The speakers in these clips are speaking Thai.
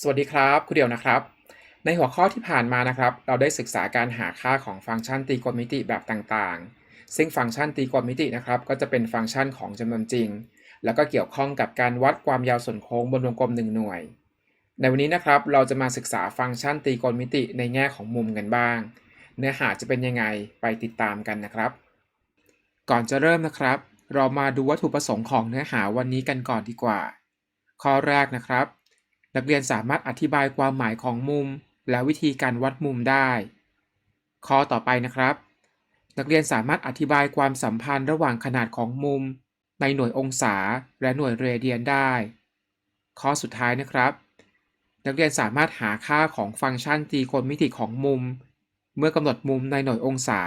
สวัสดีครับคุณเดียวนะครับ ในหัวข้อที่ผ่านมานะครับ เราได้ศึกษาการหาค่าของฟังก์ชันตรีโกณมิติแบบต่างๆ ซึ่งฟังก์ชันตรีโกณมิตินะครับ ก็จะเป็นฟังก์ชันของจำนวนจริง แล้วก็เกี่ยวข้องกับการวัดความยาวส่วนโค้งบนวงกลม1หน่วย ในวันนี้นะครับเราจะมาศึกษาฟังก์ชันตรีโกณมิติในแง่ของมุมกันบ้าง เนื้อหาจะเป็นยังไงไปติดตามกันนะครับ ก่อนจะเริ่มนะครับ เรามาดูวัตถุประสงค์ของเนื้อหาวันนี้กันก่อนดีกว่า ข้อแรกนะครับ นักเรียนสามารถอธิบายความหมายของมุม และวิธีการวัดมุมได้ ข้อต่อไปนะครับ นักเรียนสามารถอธิบายความสัมพันธ์ระหว่างขนาดของมุม ในหน่วยองศาและหน่วยเรเดียนได้ ข้อสุดท้ายนะครับ นักเรียนสามารถหาค่าของฟังก์ชันตรีโกณมิติของมุม เมื่อกำหนดมุมในหน่วยองศา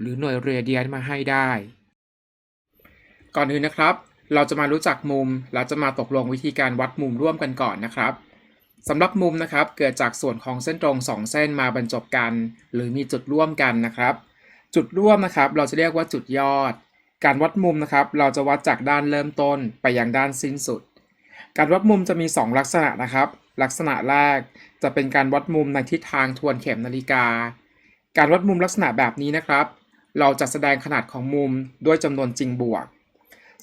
หรือหน่วยเรเดียนมาให้ได้ ก่อนอื่นนะครับ เราจะมารู้จักมุมแล้วจะมาตกลงวิธีการวัดมุมร่วมกันก่อนนะครับสำหรับมุมนะครับเกิดจากส่วนของเส้นตรง 2 เส้นมาบรรจบกัน หรือมีจุดร่วมกันนะครับ จุดร่วมนะครับ เราจะเรียกว่าจุดยอด การวัดมุมนะครับ เราจะวัดจากด้านเริ่มต้นไปยังด้านสิ้นสุด การวัดมุมจะมี 2 ลักษณะนะครับ ลักษณะแรกจะเป็นการวัดมุมในทิศทางทวนเข็มนาฬิกา การวัดมุมลักษณะแบบนี้นะครับ เราจะแสดงขนาดของมุมด้วยจำนวนจริงบวก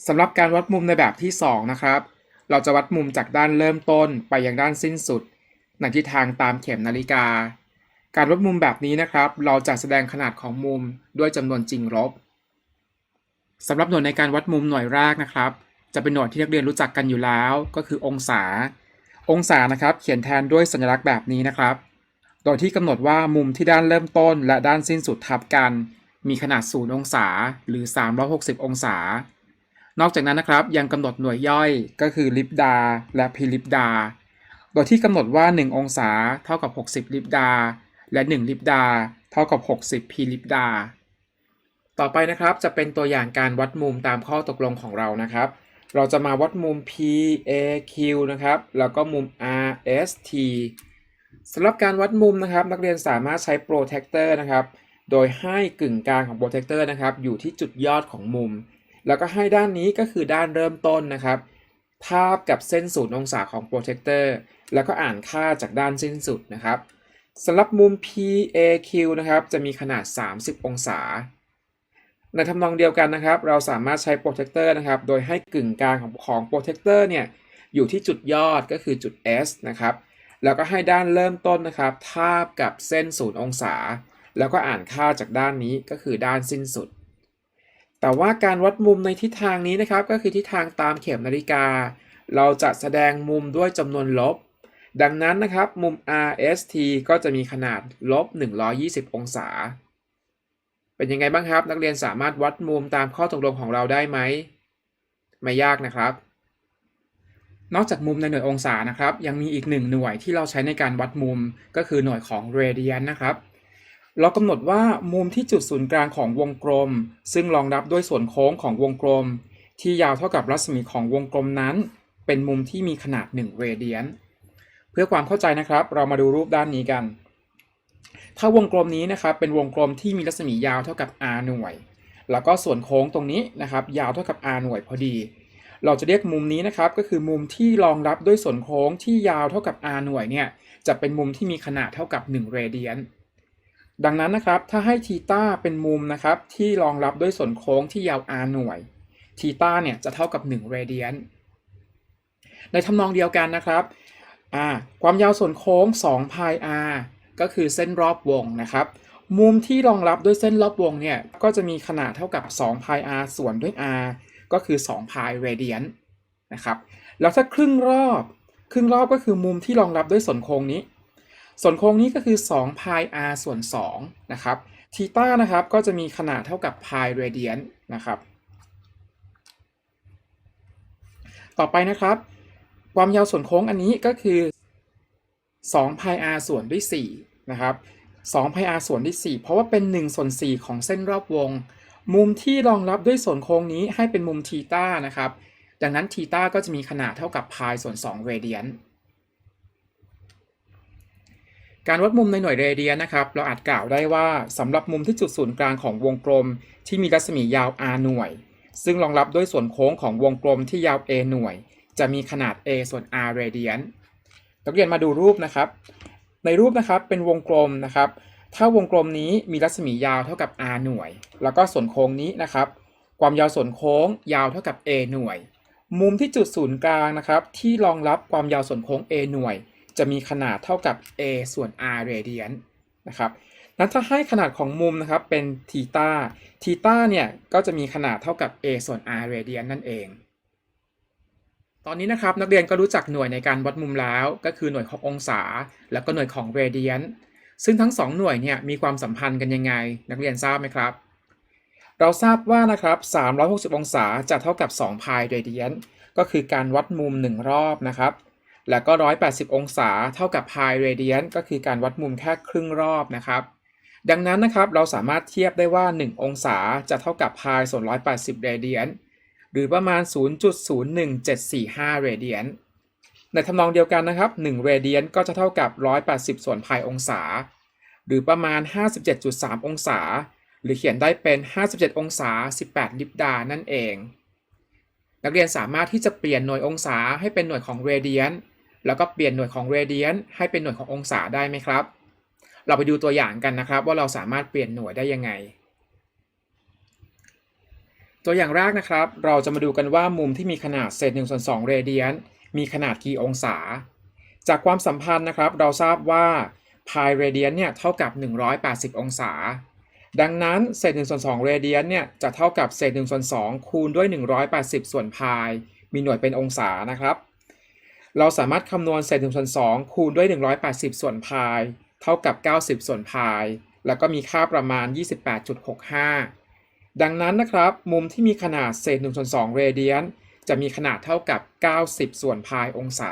สำหรับการวัดมุมในแบบที่ 2 นะครับ เราจะวัดมุมจากด้านเริ่มต้นไปยังด้านสิ้นสุด ในทิศทางตามเข็มนาฬิกา การวัดมุมแบบนี้นะครับ เราจะแสดงขนาดของมุมด้วยจำนวนจริงลบสำหรับหน่วยในการวัดมุมหน่วยแรกนะครับ จะเป็นหน่วยที่นักเรียนรู้จักกันอยู่แล้ว ก็คือองศา องศานะครับ เขียนแทนด้วยสัญลักษณ์แบบนี้นะครับ โดยที่กำหนดว่ามุมที่ด้านเริ่มต้น และด้านสิ้นสุดทับกัน มีขนาด 0 องศา หรือ 360 องศา นอกจากนั้นนะครับยังกำหนดหน่วยย่อยก็คือลิปดาและพิลิปดา โดยที่กำหนดว่า 1 องศาเท่ากับ 60 ลิปดา และ 1 ลิปดา เท่ากับ 60พิลิปดา ต่อไปนะครับจะเป็นตัวอย่างการวัดมุมตามข้อตกลงของเรานะครับ เราจะมาวัดมุม PAQ นะครับแล้วก็มุม RST สำหรับการวัดมุมนะครับ นักเรียนสามารถใช้โปรเทคเตอร์นะครับ โดยให้กึ่งกลางของโปรเทคเตอร์นะครับ อยู่ที่จุดยอดของมุม แล้วก็ให้ด้านนี้ก็คือด้านเริ่มต้นนะครับทาบกับเส้นศูนย์องศาของโปรเทคเตอร์แล้วก็อ่านค่าจากด้านสิ้นสุดนะครับสำหรับมุม PAQ นะครับจะมีขนาด 30 องศา ในทำนองเดียวกันนะครับ เราสามารถใช้โปรเทคเตอร์นะครับ โดยให้กึ่งกลางของของโปรเทคเตอร์เนี่ยอยู่ที่จุดยอดก็คือจุด S นะครับแล้วก็ให้ด้านเริ่มต้นนะครับทาบกับเส้นศูนย์องศา แล้วก็อ่านค่าจากด้านนี้ก็คือด้านสิ้นสุด แต่ว่าการวัดมุมในทิศทางนี้นะครับ ก็คือทิศทางตามเข็มนาฬิกา เราจะแสดงมุมด้วยจำนวนลบ ดังนั้นนะครับมุม RST ก็จะมีขนาดลบ 120 องศา เป็นยังไงบ้างครับ นักเรียนสามารถวัดมุมตามข้อตกลงของเราได้ไหม ไม่ยากนะครับ นอกจากมุมในหน่วยองศานะครับ ยังมีอีกหนึ่งหน่วยที่เราใช้ในการวัดมุมก็คือหน่วยของเรเดียนนะครับ เรากำหนดว่ามุมที่จุดศูนย์กลางของวงกลม ซึ่งรองรับด้วยส่วนโค้งของวงกลม ที่ยาวเท่ากับรัศมีของวงกลมนั้น เป็นมุมที่มีขนาด 1 เรเดียน เพื่อความเข้าใจนะครับ เรามาดูรูปด้านนี้กัน ถ้าวงกลมนี้นะครับเป็นวงกลมที่มีรัศมียาวเท่ากับ r หน่วย แล้วก็ส่วนโค้งตรงนี้นะครับ ยาวเท่ากับ r หน่วยพอดี เราจะเรียกมุมนี้นะครับก็คือมุมที่รองรับด้วยส่วนโค้งที่ยาวเท่ากับ r หน่วยเนี่ยจะเป็นมุมที่มีขนาดเท่ากับ 1 เรเดียน ดังนั้นนะครับถ้าให้ทีต้าเป็นมุมนะครับที่รองรับด้วยส่วนโค้งที่ยาว r หน่วยทีต้าเนี่ยจะเท่ากับ1เรเดียนในทำนองเดียวกันนะครับความยาวส่วนโค้ง2 pi r ก็คือเส้นรอบวงนะครับ มุมที่รองรับด้วยเส้นรอบวงเนี่ยก็จะมีขนาดเท่ากับ2 pi r ส่วนด้วย r ก็คือ2 pi radian นะครับ แล้วถ้าครึ่งรอบ ครึ่งรอบก็คือมุมที่รองรับด้วยส่วนโค้งนี้ ส่วนโค้งนี้ก็คือ2 pi r ส่วน2นะครับทีต้านะครับก็จะมีขนาดเท่ากับ pi radian นะครับ ต่อไปนะครับ ความยาวส่วนโค้งอันนี้ก็คือ2 pi r ส่วนด้วย4นะครับ2 pi r ส่วนด้วย4เพราะว่าเป็น1ส่วน4ของเส้นรอบวง มุมที่รองรับด้วยส่วนโค้งนี้ให้เป็นมุมทีต้านะครับ ดังนั้นทีต้าก็จะมีขนาดเท่ากับ pi ส่วน2เรเดียน การวัดมุมในหน่วยเรเดียนนะครับเราอาจกล่าวได้ว่าสำหรับมุมที่จุดศูนย์กลางของวงกลม ที่มีรัศมียาว r หน่วย ซึ่งรองรับด้วยส่วนโค้งของวงกลมที่ยาว a หน่วย จะมีขนาด a ส่วน r เรเดียนนักเรียนมาดูรูปนะครับ ในรูปนะครับเป็นวงกลมนะครับ ถ้าวงกลมนี้มีรัศมียาวเท่ากับ r หน่วย แล้วก็ส่วนโค้งนี้นะครับ ความยาวส่วนโค้งยาวเท่ากับ a หน่วย มุมที่จุดศูนย์กลางนะครับ ที่รองรับความยาวส่วนโค้ง a หน่วย จะมีขนาดเท่ากับ a ส่วน r เรเดียนนะครับนั้นถ้าให้ขนาดของมุมนะครับเป็นทีตาทีตาเนี่ยก็จะมีขนาดเท่ากับ a ส่วน r เรเดียนนั่นเอง ตอนนี้นะครับนักเรียนก็รู้จักหน่วยในการวัดมุมแล้ว ก็คือหน่วยขององศา แล้วก็หน่วยของเรเดียนซึ่งทั้ง 2 หน่วยเนี่ยมีความสัมพันธ์กันยังไง นักเรียนทราบไหมครับ เราทราบว่านะครับ360 องศาจะเท่ากับ 2 พายเรเดียนก็คือการวัดมุม 1 รอบนะครับ แล้วก็ 180 องศาเท่ากับพายเรเดียนก็คือการวัดมุมแค่ครึ่งรอบนะครับ ดังนั้นนะครับเราสามารถเทียบได้ว่า 1 องศาจะเท่ากับพายส่วน 180เรเดียนหรือประมาณ 0.01745เรเดียนในทำนองเดียวกันนะครับ1เรเดียนก็จะเท่ากับ 180 ส่วนพายองศา หรือประมาณ 57.3 องศา หรือเขียนได้เป็น 57 องศา 18 ลิบดา นั่นเอง นักเรียนสามารถที่จะเปลี่ยนหน่วยองศาให้เป็นหน่วยของเรเดียน แล้วก็เปลี่ยนหน่วยของเรเดียนให้เป็นหน่วยขององศาได้ไหมครับ เราไปดูตัวอย่างกันนะครับ ว่าเราสามารถเปลี่ยนหน่วยได้ยังไง ตัวอย่างแรกนะครับ เราจะมาดูกันว่ามุมที่มีขนาดเศษ1ส่วน2เรเดียนมีขนาดกี่องศา จากความสัมพันธ์นะครับ เราทราบว่าพายเรเดียนเนี่ยเท่ากับ 180 องศา ดังนั้นเศษ1ส่วน2เรเดียนเนี่ยจะเท่ากับเศษ1ส่วน2คูณด้วย 180 ส่วนพายมีหน่วยเป็นองศานะครับ เราสามารถคำนวณเศษ1ส่วน2คูณด้วย 180 ส่วนพาย เท่ากับ 90 ส่วนพาย แล้วก็มีค่าประมาณ 28.65 ดังนั้นนะครับ มุมที่มีขนาดเศษ1ส่วน2เรเดียนจะมีขนาดเท่ากับ 90 ส่วนพายองศา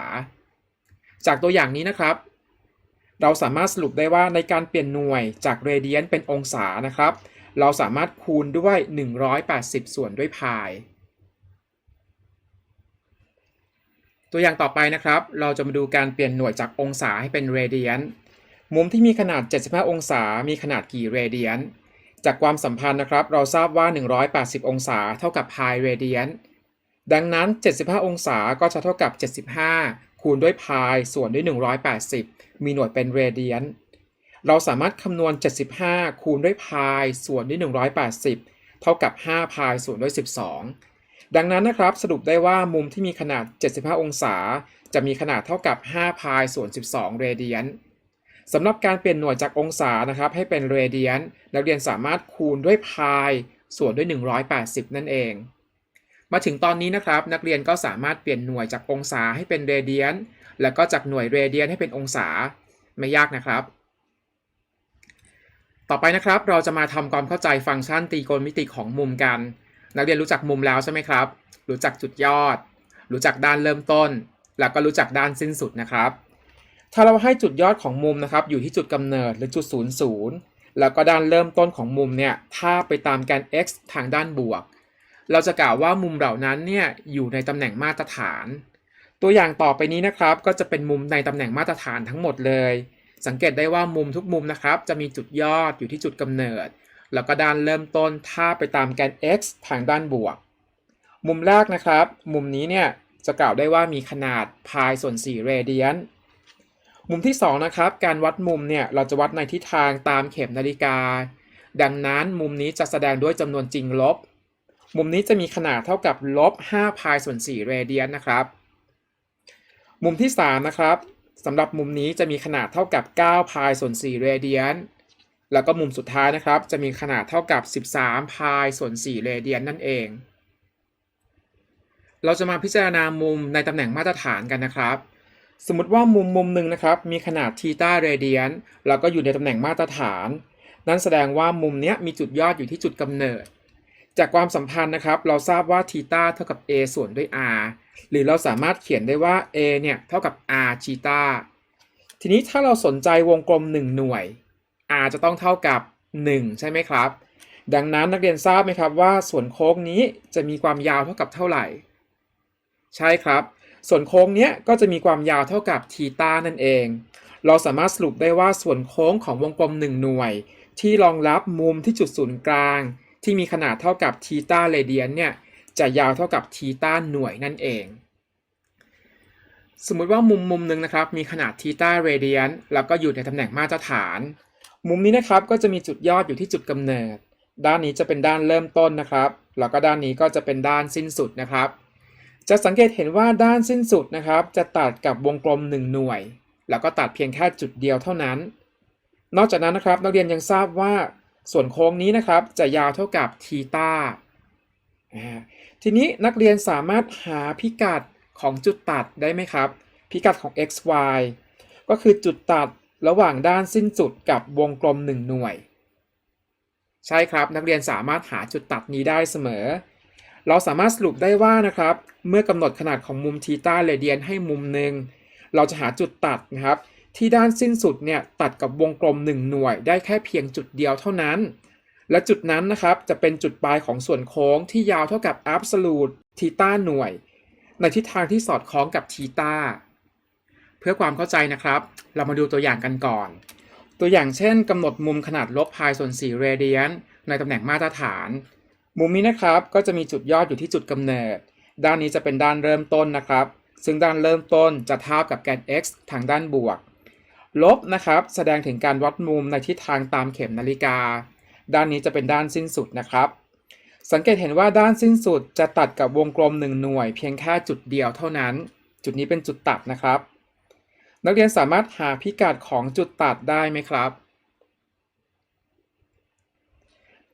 จากตัวอย่างนี้นะครับ เราสามารถสรุปได้ว่าในการเปลี่ยนหน่วยจากเรเดียนเป็นองศานะครับ เราสามารถคูณด้วย 180 ส่วนด้วยพาย ตัวอย่างต่อไปนะครับ เราจะมาดูการเปลี่ยนหน่วยจากองศาให้เป็นเรเดียนมุมที่มีขนาด 75 องศา มีขนาดกี่เรเดียนจากความสัมพันธ์นะครับ เราทราบว่า 180 องศาเท่ากับพายเรเดียนดังนั้น 75 องศาก็จะเท่ากับ 75 คูณด้วยพายส่วนด้วย 180 มีหน่วยเป็นเรเดียนเราสามารถคำนวณ 75 คูณด้วยพายส่วนด้วย 180 เท่ากับ5พายส่วนด้วย 12 ดังนั้นนะครับสรุปได้ว่ามุมที่มีขนาด 75 องศา จะมีขนาดเท่ากับ 5 พายส่วน 12 เรเดียนสำหรับการเปลี่ยนหน่วยจากองศานะครับให้เป็นเรเดียนนักเรียนสามารถคูณด้วยพายส่วนด้วย 180 นั่นเอง มาถึงตอนนี้นะครับ นักเรียนก็สามารถเปลี่ยนหน่วยจากองศาให้เป็นเรเดียนแล้วก็จากหน่วยเรเดียนให้เป็นองศาไม่ยากนะครับ ต่อไปนะครับเราจะมาทำความเข้าใจฟังก์ชันตรีโกณมิติของมุมกัน นักเรียนรู้จักมุมแล้วใช่ไหมครับ รู้จักจุดยอด รู้จักด้านเริ่มต้น แล้วก็รู้จักด้านสิ้นสุดนะครับ ถ้าเราให้จุดยอดของมุมนะครับอยู่ที่จุดกำเนิดหรือจุดศูนย์ศูนย์แล้วก็ด้านเริ่มต้นของมุมเนี่ยถ้าไปตามแกน x ทางด้านบวก เราจะกล่าวว่ามุมเหล่านั้นเนี่ยอยู่ในตำแหน่งมาตรฐาน ตัวอย่างต่อไปนี้นะครับก็จะเป็นมุมในตำแหน่งมาตรฐานทั้งหมดเลย สังเกตได้ว่ามุมทุกมุมนะครับจะมีจุดยอดอยู่ที่จุดกำเนิด แล้วก็ด้านเริ่มต้นถ้าไปตามแกน x ทางด้านบวก มุมแรกนะครับ มุมนี้เนี่ยจะกล่าวได้ว่ามีขนาดพายส่วน4เรเดียนมุมที่2นะครับการวัดมุมเนี่ยเราจะวัดในทิศทางตามเข็มนาฬิกา ดังนั้นมุมนี้จะแสดงด้วยจำนวนจริงลบ มุมนี้จะมีขนาดเท่ากับลบ5พายส่วน4เรเดียนนะครับมุมที่3นะครับสำหรับมุมนี้จะมีขนาดเท่ากับ9พายส่วน4เรเดียน แล้วก็มุมสุดท้ายนะครับ จะมีขนาดเท่ากับ 13 พายส่วน 4 เรเดียนนั่นเอง เราจะมาพิจารณามุมในตำแหน่งมาตรฐานกันนะครับ สมมติว่ามุมมุมหนึ่งนะครับ มีขนาดทีตาเรเดียนแล้วก็อยู่ในตำแหน่งมาตรฐาน นั่นแสดงว่ามุมนี้มีจุดยอดอยู่ที่จุดกำเนิด จากความสัมพันธ์นะครับ เราทราบว่าทีตาเท่ากับ a ส่วนด้วย r หรือเราสามารถเขียนได้ว่า a เนี่ยเท่ากับ r ชีตาทีนี้ถ้าเราสนใจวงกลม 1 หน่วย r จะต้องเท่ากับ 1 ใช่ไหมครับ ดังนั้นนักเรียนทราบไหมครับว่าส่วนโค้งนี้จะมีความยาวเท่ากับเท่าไหร่ ใช่ครับ ส่วนโค้งเนี้ยก็จะมีความยาวเท่ากับทีตานั่นเอง เราสามารถสรุปได้ว่าส่วนโค้งของวงกลม 1 หน่วย ที่รองรับมุมที่จุดศูนย์กลาง ที่มีขนาดเท่ากับทีตาเรเดียนเนี่ยจะยาวเท่ากับทีตาหน่วยนั่นเอง สมมุติว่ามุมมุมหนึ่งนะครับ มีขนาดทีตาเรเดียนแล้วก็อยู่ในตำแหน่งมาตรฐาน มุมนี้นะครับก็จะมีจุดยอดอยู่ที่จุดกำเนิด ด้านนี้จะเป็นด้านเริ่มต้นนะครับ แล้วก็ด้านนี้ก็จะเป็นด้านสิ้นสุดนะครับ จะสังเกตเห็นว่าด้านสิ้นสุดนะครับ จะตัดกับวงกลม 1 หน่วย แล้วก็ตัดเพียงแค่จุดเดียวเท่านั้น นอกจากนั้นนะครับนักเรียนยังทราบว่าส่วนโค้งนี้นะครับจะยาวเท่ากับทีตาทีนี้นักเรียนสามารถหาพิกัดของจุดตัดได้ไหมครับ พิกัดของ x y ก็คือจุดตัด ระหว่างด้านสิ้นสุดกับวงกลม 1 หน่วย ใช่ครับนักเรียนสามารถหาจุดตัดนี้ได้เสมอ เราสามารถสรุปได้ว่านะครับ เมื่อกำหนดขนาดของมุมทีตาเรเดียนให้มุมหนึ่งเราจะหาจุดตัดนะครับ ที่ด้านสิ้นสุดเนี่ยตัดกับวงกลม 1 หน่วย ได้แค่เพียงจุดเดียวเท่านั้น และจุดนั้นนะครับจะเป็นจุดปลายของส่วนโค้งที่ยาวเท่ากับ absolute ทีตาหน่วย ในทิศทางที่สอดคล้องกับทีตา พื่อความเข้าใจนะครับ เรามาดูตัวอย่างกันก่อน ตัวอย่างเช่นกำหนดมุมขนาดลบพายส่วน4เรเดียนในตำแหน่งมาตรฐาน มุมนี้นะครับก็จะมีจุดยอดอยู่ที่จุดกำเนิด ด้านนี้จะเป็นด้านเริ่มต้นนะครับ ซึ่งด้านเริ่มต้นจะเท่ากับแกน x ทางด้านบวก ลบนะครับ แสดงถึงการวัดมุมในทิศทางตามเข็มนาฬิกา ด้านนี้จะเป็นด้านสิ้นสุดนะครับ สังเกตเห็นว่าด้านสิ้นสุดจะตัดกับวงกลม1หน่วย เพียงแค่จุดเดียวเท่านั้น จุดนี้เป็นจุดตัดนะครับ นักเรียนสามารถหาพิกัดของจุดตัดได้ไหมครับ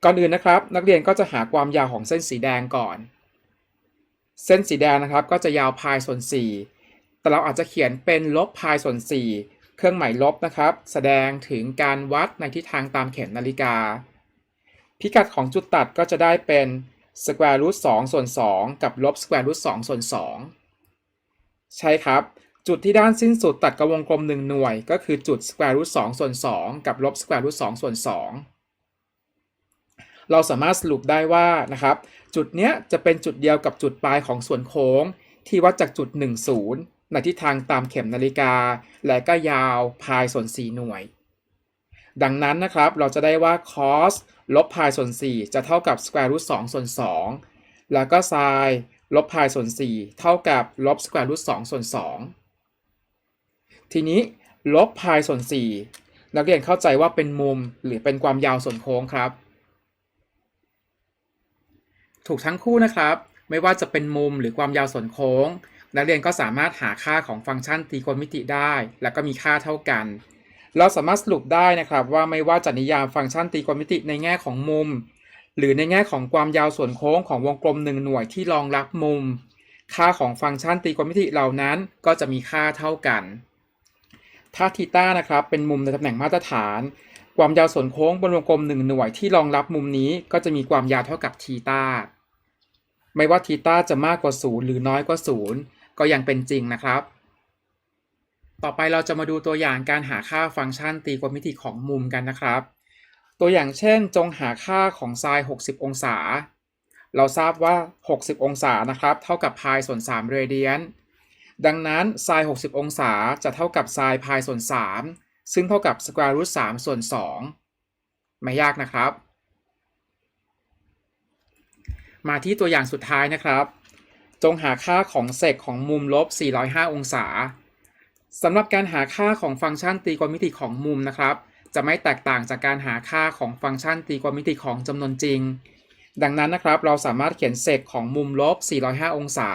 ก่อนอื่นนะครับ นักเรียนก็จะหาความยาวของเส้นสีแดงก่อน เส้นสีแดงนะครับก็จะยาวพายส่วน 4 แต่เราอาจจะเขียนเป็นลบพายส่วน 4 เครื่องหมายลบนะครับ แสดงถึงการวัดในทิศทางตามเข็มนาฬิกา พิกัดของจุดตัดก็จะได้เป็น square root 2ส่วน 2 กับลบ square root 2ส่วน 2 ใช่ครับ จุดที่ด้านสิ้นสุดตัดกับวงกลม 1 หน่วย ก็คือจุด square root 2ส่วน 2 กับลบ square root 2ส่วน 2 เราสามารถสรุปได้ว่านะครับ จุดเนี้ยจะเป็นจุดเดียวกับจุดปลายของส่วนโค้ง ที่วัดจากจุด 1 0 ในทิศทางตามเข็มนาฬิกา และก็ยาวพายส่วน 4 หน่วย ดังนั้นนะครับเราจะได้ว่า cos ลบพายส่วน 4 จะเท่ากับ square root 2ส่วน 2 แล้วก็ sin ลบพายส่วน 4 เท่ากับลบ square root 2ส่วน 2 ทีนี้ลบพายส่วน 4 นักเรียนเข้าใจว่าเป็นมุมหรือเป็นความยาวส่วนโค้งครับ ถูกทั้งคู่นะครับ ไม่ว่าจะเป็นมุมหรือความยาวส่วนโค้ง นักเรียนก็สามารถหาค่าของฟังก์ชันตรีโกณมิติได้ แล้วก็มีค่าเท่ากัน เราสามารถสรุปได้นะครับว่าไม่ว่าจะนิยามฟังก์ชันตรีโกณมิติในแง่ของมุม หรือในแง่ของความยาวส่วนโค้งของวงกลมหนึ่งหน่วยที่รองรับมุม ค่าของฟังก์ชันตรีโกณมิติเหล่านั้นก็จะมีค่าเท่ากัน ถ้าทีต้านะครับเป็นมุมในตำแหน่งมาตรฐาน ความยาวส่วนโค้งบนวงกลมหนึ่งหน่วยที่รองรับมุมนี้ก็จะมีความยาวเท่ากับทีต้าไม่ว่าทีต้าจะมากกว่าศูนย์หรือน้อยกว่าศูนย์ก็ยังเป็นจริงนะครับ ต่อไปเราจะมาดูตัวอย่างการหาค่าฟังก์ชันตรีโกณมิติของมุมกันนะครับ ตัวอย่างเช่นจงหาค่าของไซน์60 องศา เราทราบว่า 60 องศานะครับ เท่ากับพายส่วน 3 เรเดียน ดังนั้นไซน์60 องศาจะเท่ากับไซน์พายส่วน 3 ซึ่งเท่ากับสแควร์รูท3ส่วน 2 ไม่ยากนะครับ มาที่ตัวอย่างสุดท้ายนะครับ จงหาค่าของเซกของมุมลบ 405 องศาสำหรับการหาค่าของฟังก์ชันตรีโกณมิติของมุมนะครับ จะไม่แตกต่างจากการหาค่าของฟังก์ชันตรีโกณมิติของจำนวนจริง ดังนั้นนะครับเราสามารถเขียนเซกของมุมลบ 405 องศา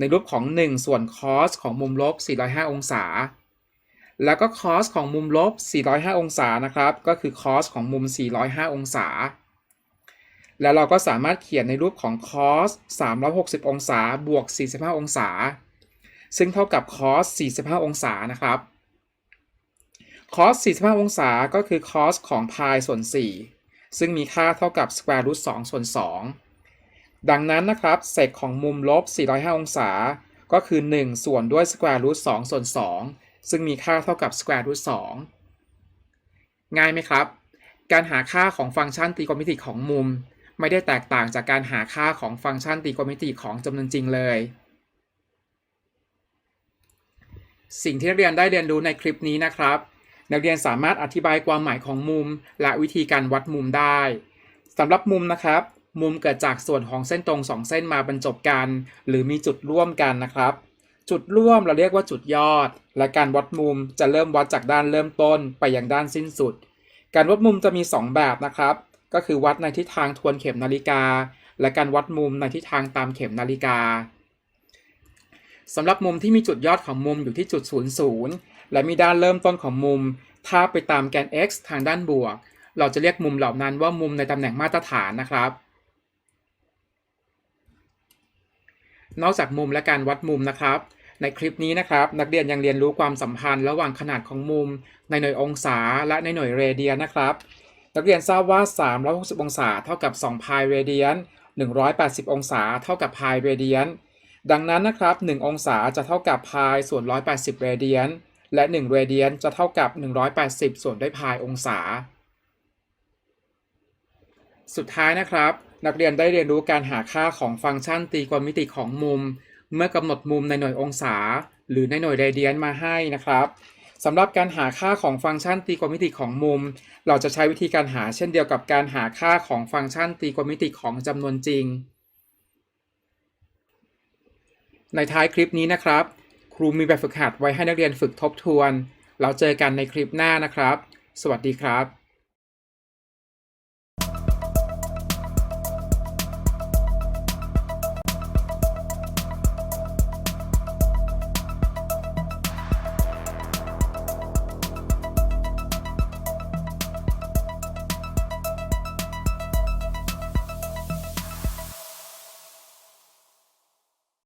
ในรูปของ 1 ส่วน cos ของมุมลบ 405 องศา แล้วก็ cos ของมุมลบ 405 องศานะครับ ก็คือ cos ของมุม 405 องศา แล้วเราก็สามารถเขียนในรูปของ cos 360 องศา บวก 45 องศา ซึ่งเท่ากับ cos 45 องศานะครับ cos 45 องศา ก็คือ cos ของพายส่วน 4 ซึ่งมีค่าเท่ากับ square root 2ส่วน 2 ดังนั้นนะครับเศษของมุมลบ 405 องศา ก็คือ 1 ส่วนด้วย square root 2 ส่วน 2 ซึ่งมีค่าเท่ากับ square root 2 ง่ายไหมครับ การหาค่าของฟังก์ชันตรีโกณมิติของมุม ไม่ได้แตกต่างจากการหาค่าของฟังก์ชันตรีโกณมิติของจำนวนจริงเลย สิ่งที่นักเรียนได้เรียนรู้ในคลิปนี้นะครับ นักเรียนสามารถอธิบายความหมายของมุม และวิธีการวัดมุมได้สำหรับมุมนะครับ มุมเกิดจากส่วนของเส้นตรง 2 เส้นมาบรรจบกัน หรือมีจุดร่วมกันนะครับ จุดร่วมเราเรียกว่าจุดยอด และการวัดมุมจะเริ่มวัดจากด้านเริ่มต้นไปยังด้านสิ้นสุด การวัดมุมจะมี 2 แบบนะครับ ก็คือวัดในทิศทางทวนเข็มนาฬิกา และการวัดมุมในทิศทางตามเข็มนาฬิกาสำหรับมุมที่มีจุดยอดของมุมอยู่ที่จุด 00 และมีด้านเริ่มต้นของมุม ถ้าไปตามแกน x ทางด้านบวก เราจะเรียกมุมเหล่านั้นว่ามุมในตำแหน่งมาตรฐานนะครับ นอกจากมุมและการวัดมุมนะครับ ในคลิปนี้นะครับ นักเรียนยังเรียนรู้ความสัมพันธ์ระหว่างขนาดของมุม ในหน่วยองศาและในหน่วยเรเดียนนะครับ นักเรียนทราบว่า 360 องศาเท่ากับ 2 พายเรเดียน 180 องศาเท่ากับพายเรเดียน ดังนั้นนะครับ 1 องศาจะเท่ากับพายส่วน 180 เรเดียน และ 1 เรเดียนจะเท่ากับ 180 ส่วนด้วยพายองศา สุดท้ายนะครับ นักเรียนได้เรียนรู้การหาค่าของฟังก์ชันตรีโกณมิติของมุม เมื่อกำหนดมุมในหน่วยองศา หรือในหน่วยเรเดียนมาให้นะครับสำหรับการหาค่าของฟังก์ชันตรีโกณมิติของมุม เราจะใช้วิธีการหาเช่นเดียวกับการหาค่าของฟังก์ชันตรีโกณมิติของจำนวนจริง ในท้ายคลิปนี้นะครับ ครูมีแบบฝึกหัดไว้ให้นักเรียนฝึกทบทวน เราเจอกันในคลิปหน้านะครับ สวัสดีครับ